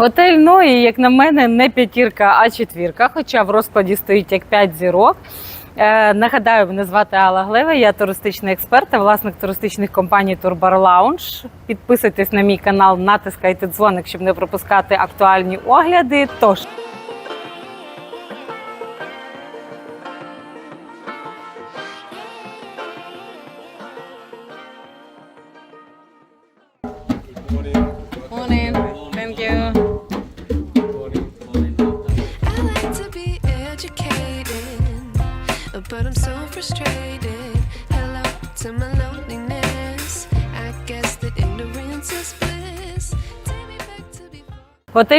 Готель Ної, як на мене, не п'ятірка, а четвірка, хоча в розкладі стоїть як 5 зірок. Е, нагадаю, мене звати Алла Глева, я туристичний експерт та власник туристичних компаній Turbar Lounge. Підписуйтесь на мій канал, натискайте дзвоник, щоб не пропускати актуальні огляди. Тож Morning.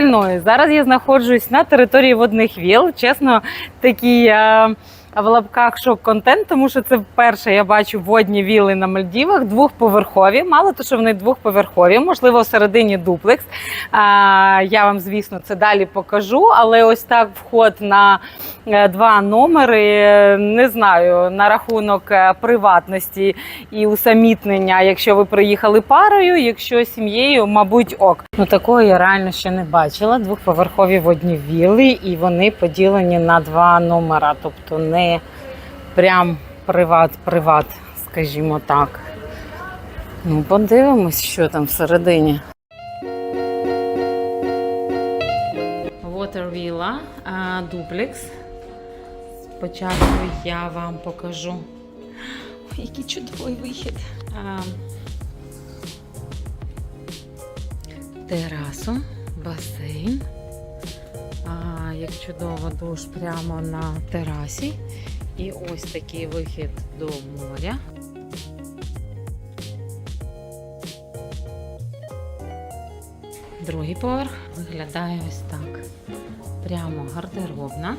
Ної. Зараз я знаходжусь на території водних віл. Чесно, такий е, в лапках шок-контент, тому що це вперше я бачу водні віли на Мальдівах, двохповерхові. Мало то, що вони двохповерхові, можливо, всередині дуплекс. А, я вам, звісно, це далі покажу. Але ось так вход на е, два номери. Не знаю на рахунок е, приватності і усамітнення, якщо ви приїхали парою, якщо сім'єю, мабуть, ок. Ну такого я реально ще не бачила. Двохповерхові водні віли, і вони поділені на два номера, тобто не прям приват-приват, скажімо так. Ну, подивимось, що там всередині. Water Villa, дуплекс. Спочатку я вам покажу. Ой, який чудовий вихід. Терасу, басейн. А, як чудово, душ прямо на терасі. І ось такий вихід до моря. Другий поверх виглядає ось так. Прямо гардеробна.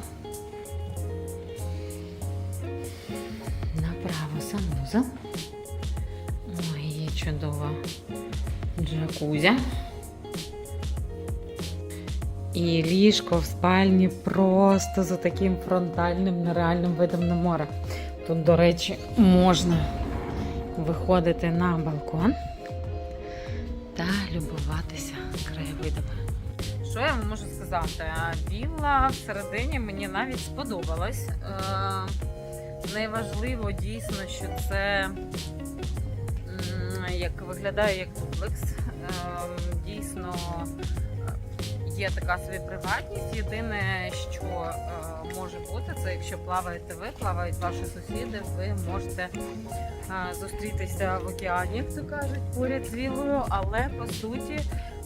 Направо санузел. Ой, є чудова джакузя. І ліжко в спальні просто за таким фронтальним нереальним видом на море. Тут, до речі, можна виходити на балкон та любуватися краєвидами. Що я вам можу сказати? Вілла всередині мені навіть сподобалась. Е, Найважливо дійсно, що це як виглядає як дуплекс. Е, Дійсно є така собі приватність. Єдине, що е, може бути, це якщо плаваєте ви, плавають ваші сусіди, ви можете е, зустрітися в океані, як то кажуть, поряд з вілою, але по суті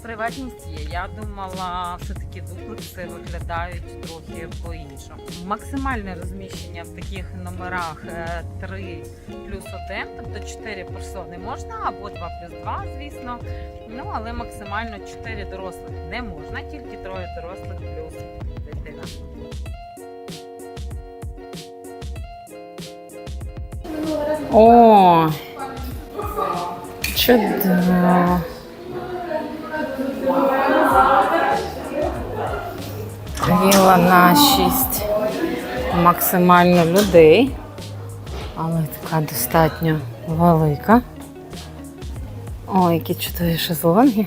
приватність є. Я думала, все-таки дуплекси виглядають трохи по-іншому. Максимальне розміщення в таких номерах е, 3 плюс 1, тобто 4 персони можна, або 2 плюс 2, звісно. Ну, але максимально 4 дорослих не можна, тільки троє дорослих плюс дитина. О, чудово. Віла на 6 максимально людей, але така достатньо велика. Ой, які чудові шезлонги.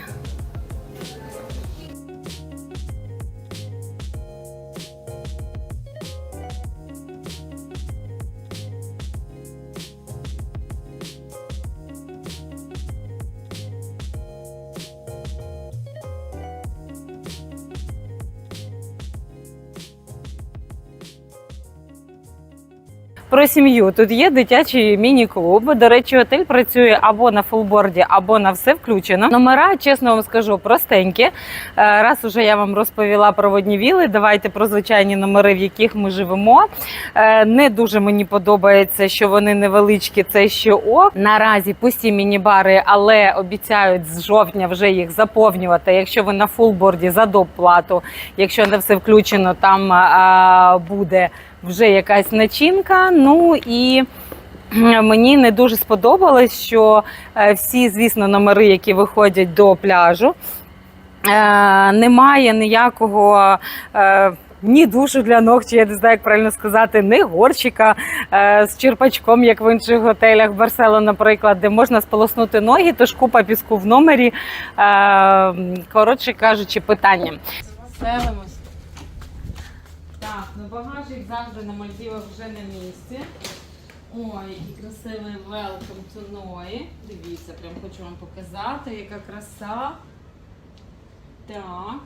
Про сім'ю тут є дитячий міні-клуб. До речі, готель працює або на фулборді, або на все включено. Номера, чесно вам скажу, простенькі. Е, Раз уже я вам розповіла про водні віли. Давайте про звичайні номери, в яких ми живемо. Е, Не дуже мені подобається, що вони невеличкі. Це ще ок. Наразі пусті міні-бари, але обіцяють з жовтня вже їх заповнювати. Якщо ви на фулборді за доплату, якщо не все включено, там а, буде вже якась начинка. Ну і мені не дуже сподобалось, що е, всі, звісно, номери, які виходять до пляжу, е, немає ніякого. е, ні душу для ног, чи я не знаю, як правильно сказати, ні горщика е, з черпачком, як в інших готелях Барсело, наприклад, де можна сполоснути ноги, тож купа піску в номері. Е, коротше кажучи, питання. Селимось. Так, багажик завжди на Мальдівах вже на місці. Ой, який красивий welcome to. Дивіться, прям хочу вам показати, яка краса. Так.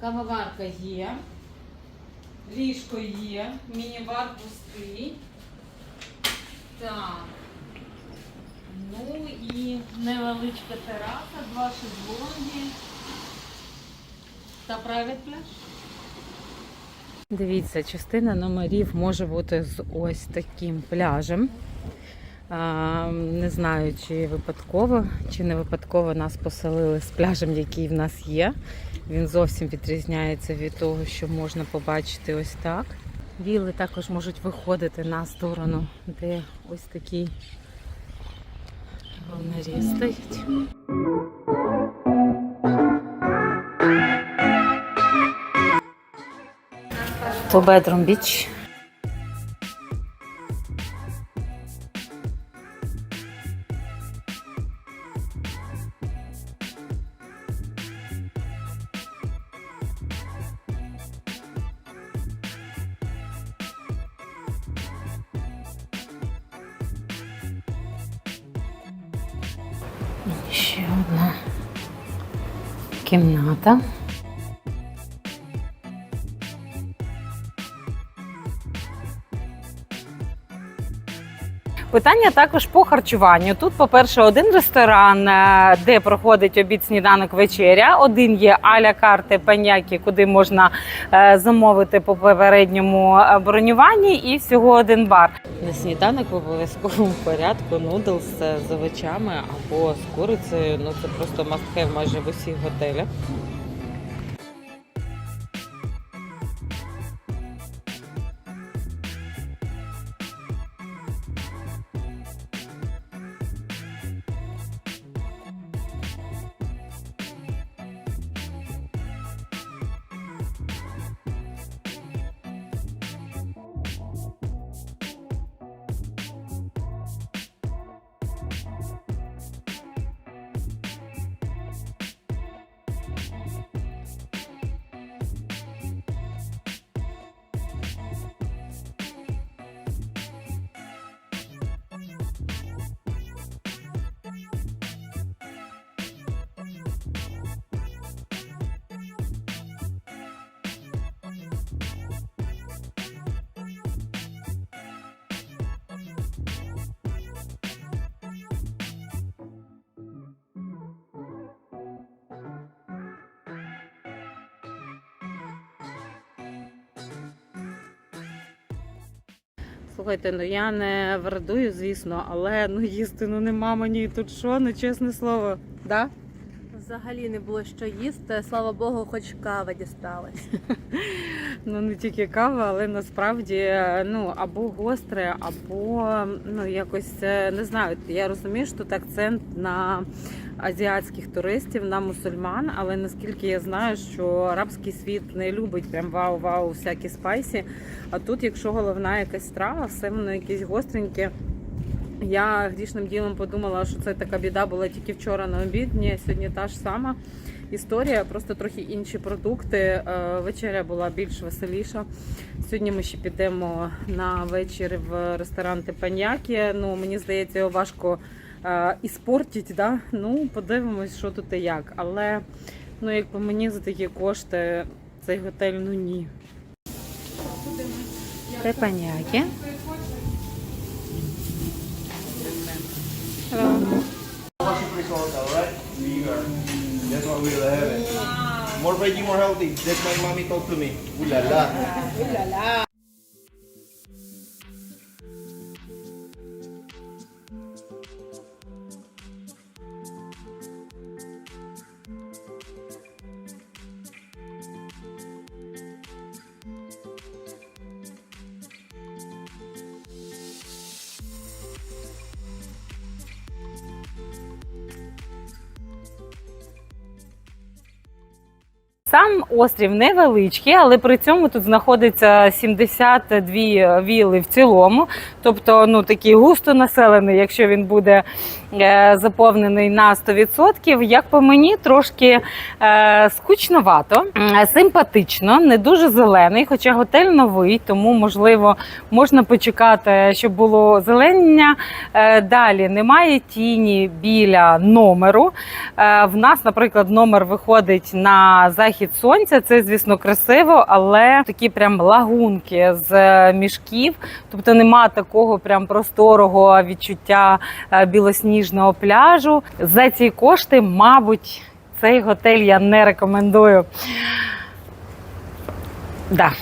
Кавоварка є. Ліжко є. Міні-бар пустий. Так. Ну і невеличка тераса, два шезлонги. Та private пляж. Дивіться, частина номерів може бути з ось таким пляжем. Не знаю, чи випадково, чи не випадково нас поселили з пляжем, який в нас є. Він зовсім відрізняється від того, що можна побачити ось так. Віли також можуть виходити на сторону, де ось такі говнарі стоять. Two bedroom beach. Ще одна кімната. Питання також по харчуванню. Тут, по-перше, один ресторан, е, де проходить обід сніданок вечеря. Один є аля карти паняки, куди можна е, замовити по попередньому е, бронюванні, і всього один бар. На сніданок в обов'язковому порядку нудлс з овочами або з курицею. Ну це просто have майже в усіх готелях. Слухайте, ну я не врадую, звісно, але ну їсти ну нема мені тут що, ну чесне слово. Да? Взагалі не було що їсти. Слава Богу, хоч кава дісталась. Ну не тільки кава, але насправді ну або гостре, або ну якось е, не знаю. Я розумію, що тут акцент на азіатських туристів, на мусульман, але наскільки я знаю, що арабський світ не любить прям вау-вау, всякі спайсі. А тут, якщо головна якась страва, все воно якесь гостреньке. Я грішним ділом подумала, що це така біда була тільки вчора на обід. Ні, сьогодні та ж сама історія, просто трохи інші продукти. Е, Вечеря була більш веселіша. Сьогодні ми ще підемо на вечір в ресторан Тепанякі. Ну, мені здається, його важко е, іспортити. Да? Ну, подивимось, що тут і як. Але ну, якби мені за такі кошти цей готель ну ні. Тепанякі. Sarap. That's what we will have. More veggie, more healthy. That's my mommy told to me. Ulala. la. Сам острів невеличкий, але при цьому тут знаходиться 72 віли в цілому. Тобто, ну такий густо населений, якщо він буде е, заповнений на 100%. Як по мені, трошки е, скучновато, симпатично, не дуже зелений, хоча готель новий, тому можливо можна почекати, щоб було зеленення. Е, далі немає тіні біля номеру. В нас, наприклад, номер виходить на захід сонця. Це, звісно, красиво, але такі прям лагунки з е, мішків. Тобто нема такого прям просторого відчуття е, білосніжного пляжу. За ці кошти, мабуть, цей готель я не рекомендую. Да.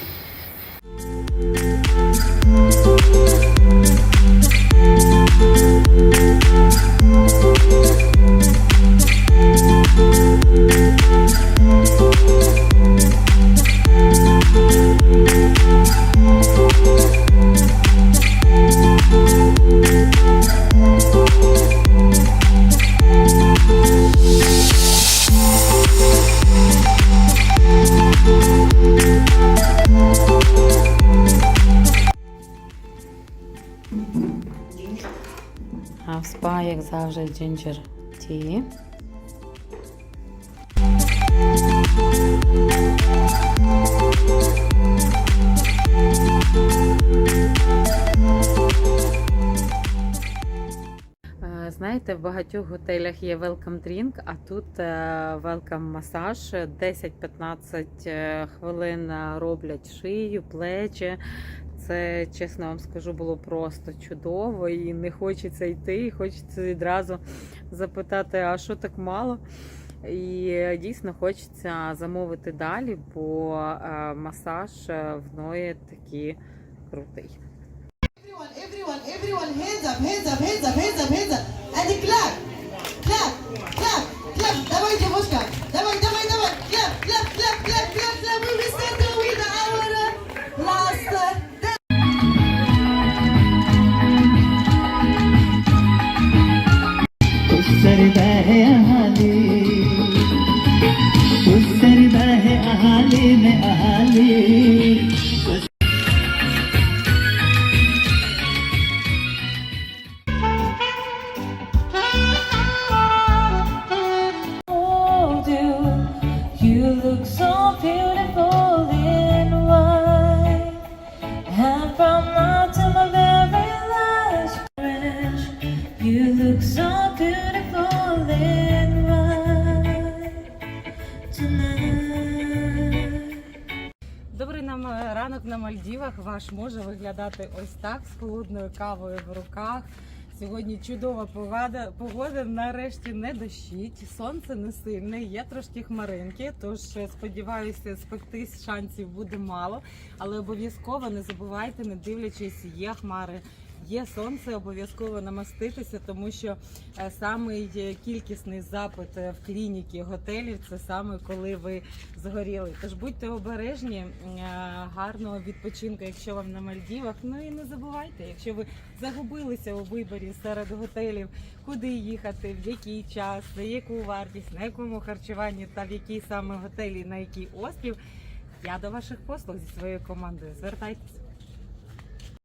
А як завжди, джинджер ті. Е, Знаєте, в багатьох готелях є welcome drink, а тут е, welcome масаж. 10-15 е, хвилин роблять шию, плечі. Це, чесно вам скажу, було просто чудово і не хочеться йти. і Хочеться відразу запитати, а що так мало? І е, дійсно хочеться замовити далі, бо е, масаж е, в Ної такий крутий. Everyone, everyone, everyone, hands up, hands up, hands up, hands up, Нам е, ранок на Мальдівах. Ваш може виглядати ось так з холодною кавою в руках. Сьогодні чудова погода. Погода нарешті не дощить. Сонце не сильне, є трошки хмаринки. Тож е, сподіваюся, спектись шансів буде мало. Але обов'язково не забувайте, не дивлячись, є хмари. Є сонце, обов'язково намаститися, тому що е, самий е, кількісний запит е, в клініки готелів це саме коли ви згоріли. Тож будьте обережні, гарного відпочинку, якщо вам на Мальдівах. Ну і не забувайте, якщо ви загубилися у виборі серед готелів, куди їхати, в який час, за яку вартість, на якому харчуванні та в якій саме готелі, на який острів. Я до ваших послуг зі своєю командою. Звертайтеся.